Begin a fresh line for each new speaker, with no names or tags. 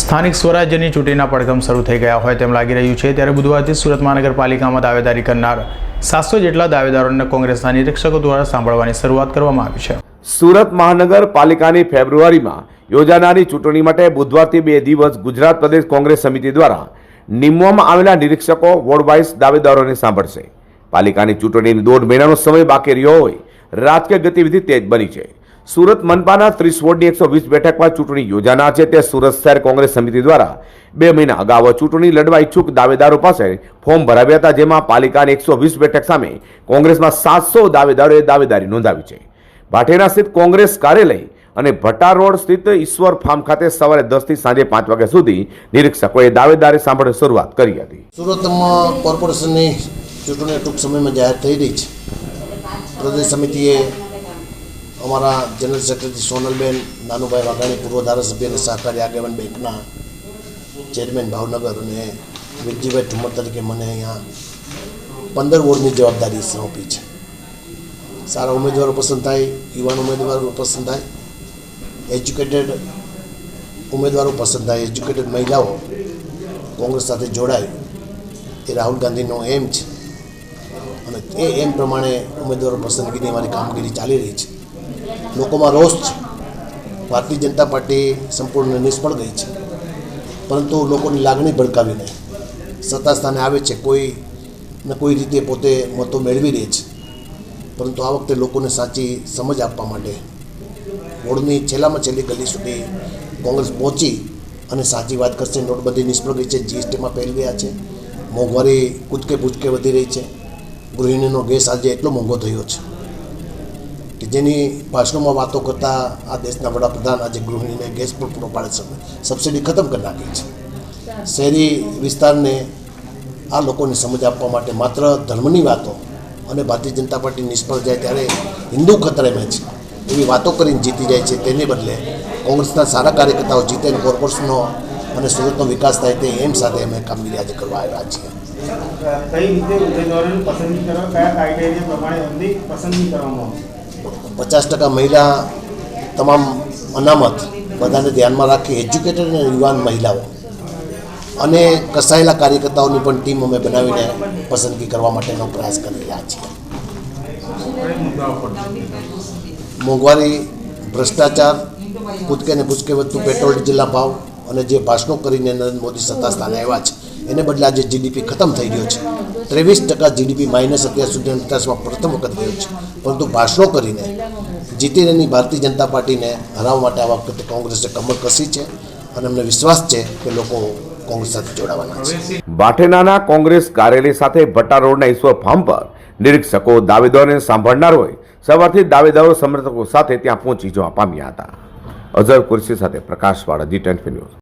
સ્થાનિક સ્વરાજ્યની ચૂંટણીના પડઘમ શરૂ થઈ ગયા હોય તેમ લાગી રહ્યું છે. ત્યારે બુધવારથી સુરત મહાનગરપાલિકામાં દાવેદારી કરનાર સાતસો જેટલા દાવેદારોને કોંગ્રેસના નિરીક્ષકો દ્વારા સાંભળવાની શરૂઆત કરવામાં આવી છે.
સુરત મહાનગરપાલિકાની ફેબ્રુઆરીમાં યોજાનારી ચૂંટણી માટે બુધવારથી બે દિવસ ગુજરાત પ્રદેશ કોંગ્રેસ સમિતિ દ્વારા નિમવામાં આવેલા નિરીક્ષકો, વોર્ડ વાઇઝ દાવેદારોને સાંભળશે. પાલિકાની ચૂંટણીની દોઢ મહિનાનો સમય બાકી રહ્યો હોય, રાજકીય ગતિવિધિ તેજ બની છે. સુરત મનપાના ત્રીસ વોર્ડની એકસો વીસ બેઠકમાં ચૂંટણી યોજાનાર છે. તે સુરત શહેર કોંગ્રેસ સમિતિ દ્વારા બે મહિના અગાઉ ચૂંટણી લડવા ઈચ્છુક દાવેદારો પાસે ફોર્મ ભરાવ્યા હતા, જેમાં પાલિકાની એકસો વીસ બેઠક સામે કોંગ્રેસમાં સાતસો દાવેદારોએ દાવેદારી નોંધાવી છે. ભાટેના સ્થિત કોંગ્રેસ કાર્યાલય અને ભટ્ટા રોડ સ્થિત ઈશ્વર ફાર્મ ખાતે સવારે દસથી સાંજે પાંચ વાગ્યા સુધી નિરીક્ષકોએ દાવેદારી સાંભળવાની શરૂઆત કરી હતી.
સુરતમાં કોર્પોરેશનની ચૂંટણી ટૂંક સમયમાં જાહેર થઈ રહી છે. પ્રદેશ સમિતિએ અમારા જનરલ સેક્રેટરી સોનલબેન, નાનુભાઈ વાઘાણી, પૂર્વ ધારાસભ્ય અને સહકારી આગેવાન બેંકના ચેરમેન ભાવનગર અને વિરજીભાઈ ઠુમર તરીકે મને અહીંયા પંદર વોર્ડની જવાબદારી સોંપી છે. સારા ઉમેદવારો પસંદ થાય, યુવાન ઉમેદવારો પસંદ થાય એજ્યુકેટેડ ઉમેદવારો પસંદ થાય એજ્યુકેટેડ મહિલાઓ કોંગ્રેસ સાથે જોડાય, એ રાહુલ ગાંધીનો એમ છે. અને એ એમ પ્રમાણે ઉમેદવારો પસંદગીની અમારી કામગીરી ચાલી રહી છે. લોકોમાં રોષ છે. ભારતીય જનતા પાર્ટી સંપૂર્ણ નિષ્ફળ ગઈ છે. પરંતુ લોકોની લાગણી ભડકાવી નહીં સત્તા સ્થાને આવે છે. કોઈ ને કોઈ રીતે પોતે મતો મેળવી રહે છે. પરંતુ આ વખતે લોકોને સાચી સમજ આપવા માટે બોર્ડની છેલ્લામાં છેલ્લી ગલી સુધી કોંગ્રેસ પહોંચી અને સાચી વાત કરશે. નોટબંધી નિષ્ફળ ગઈ છે. જીએસટીમાં પહેલ ગયા છે. મોંઘવારી કૂદકે ભૂચકે વધી રહી છે. ગૃહિણીનો ગેસ આજે એટલો મોંઘો થયો છે. કે જેની ભાષણોમાં વાતો કરતા આ દેશના વડાપ્રધાન આજે ગૃહિણીને ગેસ પણ પૂરો પાડે સબસિડી ખતમ કરી નાખી છે. શહેરી વિસ્તારને આ લોકોને સમજ આપવા માટે માત્ર ધર્મની વાતો અને ભારતીય જનતા પાર્ટી નિષ્ફળ જાય ત્યારે હિન્દુ ખતરેમાં છે એવી વાતો કરીને જીતી જાય છે. તેને બદલે કોંગ્રેસના સારા કાર્યકર્તાઓ જીતે અને કોર્પોરેશનનો અને સુરતનો વિકાસ થાય તે એમ સાથે અમે કામગીરી આજે કરવા આવ્યા છીએ.
કઈ રીતે ઉમેદવારોની પસંદગી કરવા? કયા કાયદા પ્રમાણે એમની પસંદગી કરવામાં આવશે?
પચાસ ટકા મહિલા તમામ અનામત બધાને ધ્યાનમાં રાખી એજ્યુકેટેડ અને યુવાન મહિલાઓ. અને કસાયેલા કાર્યકર્તાઓની પણ ટીમ અમે બનાવીને પસંદગી કરવા માટેનો પ્રયાસ કરી રહ્યા છીએ. મોંઘવારી, ભ્રષ્ટાચાર કૂદકે ને ભૂચકે વધતું પેટ્રોલ, ડીઝલના ભાવ અને જે ભાષણો કરીને નરેન્દ્ર મોદી સત્તા સ્થાને આવ્યા છે એને બદલે આજે જીડીપી ખતમ થઈ ગયો છે. ત્રેવીસ ટકા જીડીપી માઇનસ અત્યાર સુધી ઇતિહાસમાં પ્રથમ વખત ગયો છે. પરંતુ ભાષણો કરીને જીતી રહેલી ભારતીય જનતા પાર્ટીને હરાવવા માટે આ વખતે કોંગ્રેસે કમર કસી છે અને અમને વિશ્વાસ છે કે લોકો કોંગ્રેસ સાથે જોડાવાના છે.
ભાટેનાના કોંગ્રેસ કાર્યાલય સાથે ભટ્ટા રોડના ઈશ્વર ફાર્મ પર નિરીક્ષકો, દાવેદારોને સાંભળનાર હોય સવારથી દાવેદારો સમર્થકો સાથે ત્યાં પહોંચી જવા પામ્યા હતા. અઝર કુર્સી સાથે પ્રકાશવાળા જી ટેન ન્યૂઝ.